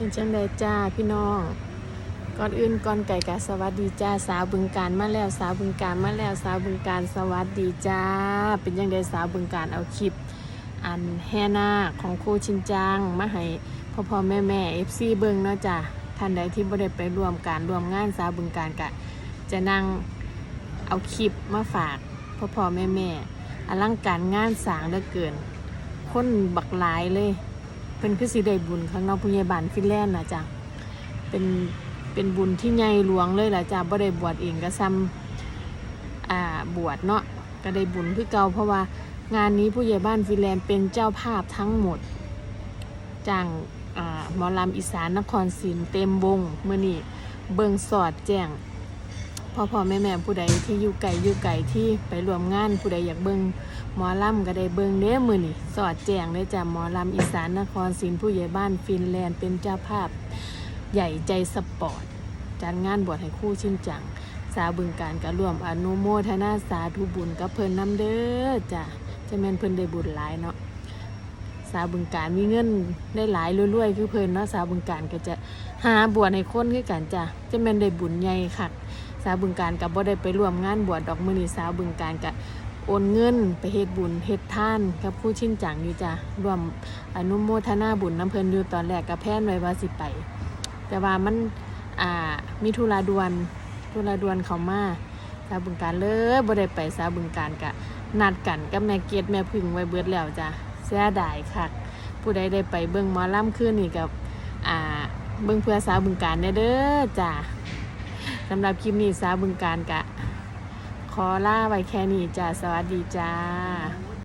เลยจ้าพี่น้องก่อนอื่นก่อนไก่กะสวัสดีจ้าสาวบึงการมาแล้วสาวบึงการมาแล้วสาวบึงการสวัสดีจ้า เป็นยังไงสาวบึงการเอาคลิป อันแฮนาของครูชินจังมาให้พ่อพ่อแม่แม่เอฟซีเบิงเนาะจ้ะท่านใดที่บ่ได้ไปร่วมการร่วมงานสาวบึงการกะ จะนั่งเอาคลิปมาฝากพ่อพ่อแม่แม่อลังการงานสางเหลือเกินคนบักหลายเลย เป็นคือสิได้บุญข้างนอกพุญญาบาลฟินแลนด์นะจ้ะเป็นเป็นบุญที่ใหญ่หลวงเลยล่ะจ้ะบ่ได้บวชเองก็ซ้ำอ่าบวชเนาะก็ได้บุญคือเก่าเพราะว่างานนี้ผู้ใหญ่บ้านฟินแลนด์เป็นเจ้าภาพทั้งหมดจ้างอ่าหมอลำอีสานนครศรีเต็มวงเมื่อนี้เบิงสอดแจ้ง พ่อพ่อแม่แม่ผู้ใดที่อยู่ไกลอยู่ไกลที่ไปรวมงานผู้ใดอยากเบิงหมอลำก็ได้เบิงเด้อมือนี่สอดแจงได้จากหมอลำอีสานนครศรีผู้ใหญ่บ้านฟินแลนด์เป็นเจ้าภาพใหญ่ใจสปอร์ตจัดงานบวชให้คู่ชินจัง สาวบึงการก็รวมอนุโมทนาสาธุบุญกับเพิ่นน้ำเด้อจ้ะจะแม่นเพิ่นได้บุญหลายเนาะสาวบึงการมีเงินได้หลายรวยๆคือเพิ่นเนาะสาวบึงการก็จะหาบวชให้คนคือกันจ้ะจะแม่นได้บุญใหญ่คัก สาวบึงการกับบ่ได้ไปร่วมงานบวชดอกมือนีสาวบึงการกับโอนเงินไปเฮ็ดบุญเฮ็ดทานกับผู้ชินจังอยู่จ้ะรวมอนุโมทนาบุญน้ำเพลินอยู่ตอนแรกกับแพนไว้ว่าสิไป แต่ว่ามันอ่ามีธุระด่วนธุระด่วนเขามาสาวบึงการเลยบ่ได้ไปสาวบึงการกะนัดกันกับแม่เกียรติแม่พึ่งไว้เบิดแล้วจ้ะเสียดายคักผู้ใดได้ไปเบิ่งหมอลำคืนนี่กับอ่าเบิ่งเพื่อสาวบึงการเด้อจ้ะ สำหรับคลิปนี้สาบึงการกะ ขอล่าไว้แค่นี้จ้า สวัสดีจ้า